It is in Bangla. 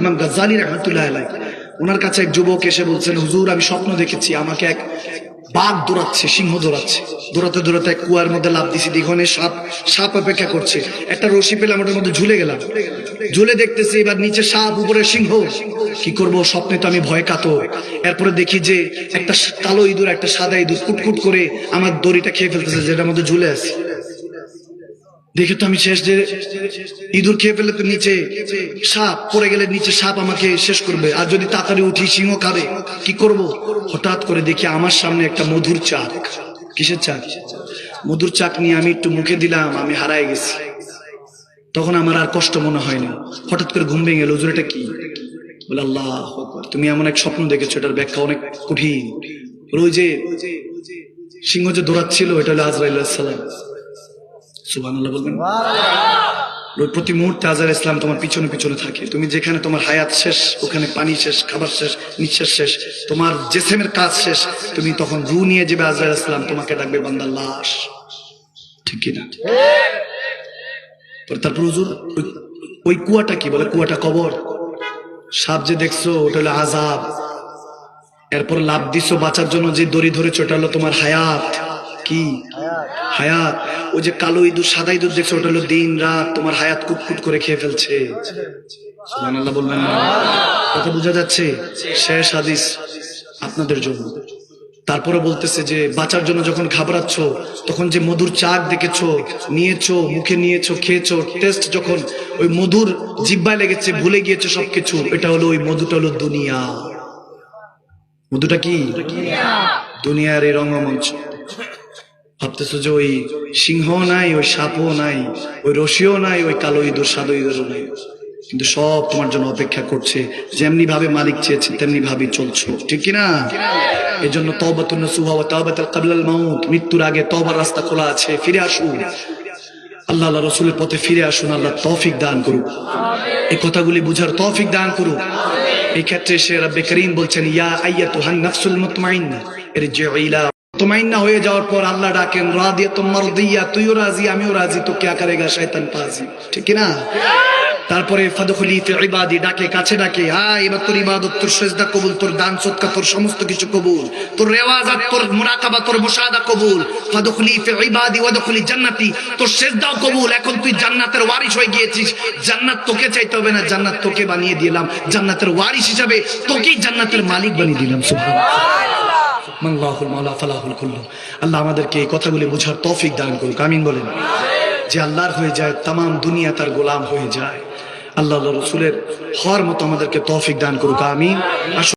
ইমাম গাজ্জালি রহমতুল্লাহ আলাই ওনার কাছে এক যুবক এসে বলছেন, হুজুর, আমি স্বপ্ন দেখেছি, আমাকে এক বাঘ দৌড়াচ্ছে, সিংহ দৌড়াচ্ছে। দৌড়াতে দৌড়াতে এক কুয়ার মধ্যে লাভ দিছি, দিঘনে সাপ সাপ অপেক্ষা করছে। একটা রশি পেলাম ওটার মধ্যে ঝুলে গেলাম। ঝুলে দেখতেছি, এবার নিচে সাপ, উপরে সিংহ। কি করব, স্বপ্নে তো আমি ভয় কাতো এরপরে দেখি যে একটা কালো ইঁদুর, একটা সাদা ইঁদুর কুটকুট করে আমার দড়িটা খেয়ে ফেলতেছে, যেটার মধ্যে ঝুলে আছে। দেখে তো আমি শেষ যে ইঁদুর খেয়ে ফেলে তো নিচে সাপ পড়ে গেলে নিচে সাপ আমাকে শেষ করবে। আর যদি তাড়াতাড়ি উঠি, সিংহ খাবে, কি করব? হঠাৎ করে দেখি আমার সামনে একটা মধুর চাক। কিসের চাক? মধুর চাক নিয়ে আমি একটু মুখে দিলাম, আমি হারাই গেছি। তখন আমার আর কষ্ট মনে হয়নি। হঠাৎ করে ঘুম ভেঙে গেল, হুজুর, এটা কি? বলে, আল্লাহ তুমি এমন এক স্বপ্ন দেখেছ, এটার ব্যাখ্যা অনেক কঠিন। ওই যে সিংহ যে দৌড়াচ্ছিল, এটা হলো আজরাইল সালাম। সুবাহ বলবেন। প্রতি মুহূর্তে আজার ইসলাম তোমার পিছনে পিছনে থাকে। তুমি যেখানে তোমার হায়াত শেষ ওখানে পানি শেষ খাবার শেষ নিঃশ্বাস শেষ তোমার জেসেমের কাজ শেষ তুমি তখন রু নিয়ে যাবে আজরার ইসলাম তোমাকে ডাকবে বান্দার লাশ। ঠিক কিনা? তারপর হুজুর ওই- ওই কুয়াটা কি বলে? কুয়াটা কবর। সাপ যে দেখছ ওটা হলো আজাব এরপর লাভ দিছো বাঁচার জন্য যে দড়ি ধরেছো ওটা হলো তোমার হায়াত। কি? হায়াত, ওই যে কালো ইঁদুর, সাদা ইঁদুর দেখছ, ওটা হলো দিন রাত তোমার হায়াত কুটকুট করে খেয়ে ফেলছে। বলবেন কথা বোঝা যাচ্ছে? শেষ হাদিস আপনাদের জন্য। তারপরে বলতেছে যে, বাঁচার জন্য যখন ঘাবড়াচ্ছ, তখন যে মধুর চাক দেখেছ, নিয়েছো, মুখে নিয়েছো, খেয়েছো টেস্ট যখন ওই মধুর জিব্বায় লেগেছে, ভুলে গিয়েছো সবকিছু, এটা হলো ওই মধুটা হলো দুনিয়া। মধুটা কি? দুনিয়ার এই রঙ্গমঞ্চ। ভাবতেছো যে ওই সিংহ নাই, ওই সাপও নাই, ওই রশিও নাই, ওই কালো ইঁদুর সাদো ইঁদুরও নাই। কিন্তু সব তোমার জন্য অপেক্ষা করছে। যেমনি ভাবে মালিক চেয়েছে তেমনি ভাবে চলছো। ঠিক কিনা? এই জন্য তবাতুন কাবলাল মাউত, মৃত্যুর আগে তবার রাস্তা খোলা আছে, ফিরে আসুন। আল্লাহ আল্লাহ রসুলের পথে ফিরে আসুন, আল্লাহ তৌফিক দান করুক। এই কথাগুলি বুঝার তৌফিক দান করুক। এই ক্ষেত্রে সে রব্বে করিম বলছেন, ইয়া আইয়াতুহান নাফসুল মুতমাইন্না ইরজিউ ইলা তোমাইনা হয়ে যাওয়ার পর আল্লাহ ডাকেন রাদিয়া তোমার দিয়া তুইও রাজি, আমিও রাজি তো করে কারেগা শয়তান পাজি ঠিক না তারপরে, ফাদুখলি ইবাদি, ডাকে, কাছে ডাকে হ্যাঁ এবার তোর ইবাদত, তোর সেজদা কবুল, তোর দান সৎকা তোর সমস্ত কিছু কবুল, তোর রেওয়াজ আর তোর মুরাকাবা তোর মুসাদা কবুল। ফাদুখলি ইবাদি ওয়াদুখলি জান্নাতি, তোর সেজদাও কবুল, এখন তুই জান্নাতের ওয়ারিশ হয়ে গিয়েছিস। জান্নাত তোকে চাইতে হবে না, জান্নাত তোকে বানিয়ে দিলাম। জান্নাতের ওয়ারিশ হিসাবে তোকেই জান্নাতের মালিক বানিয়ে দিলাম, সুবহানাল্লাহ। মাল্লাহুল মাওলা ফালাহুল কুল্লু। আল্লাহ আমাদেরকে এই কথাগুলি বোঝার তৌফিক দান করুক। আমিন বলেন। যে আল্লাহর হয়ে যায় তাম দুনিয়া তার গোলাম হয়ে যায়। আল্লাহ রসুলের হওয়ার মতো আমাদেরকে তৌফিক দান করুক। আমিন।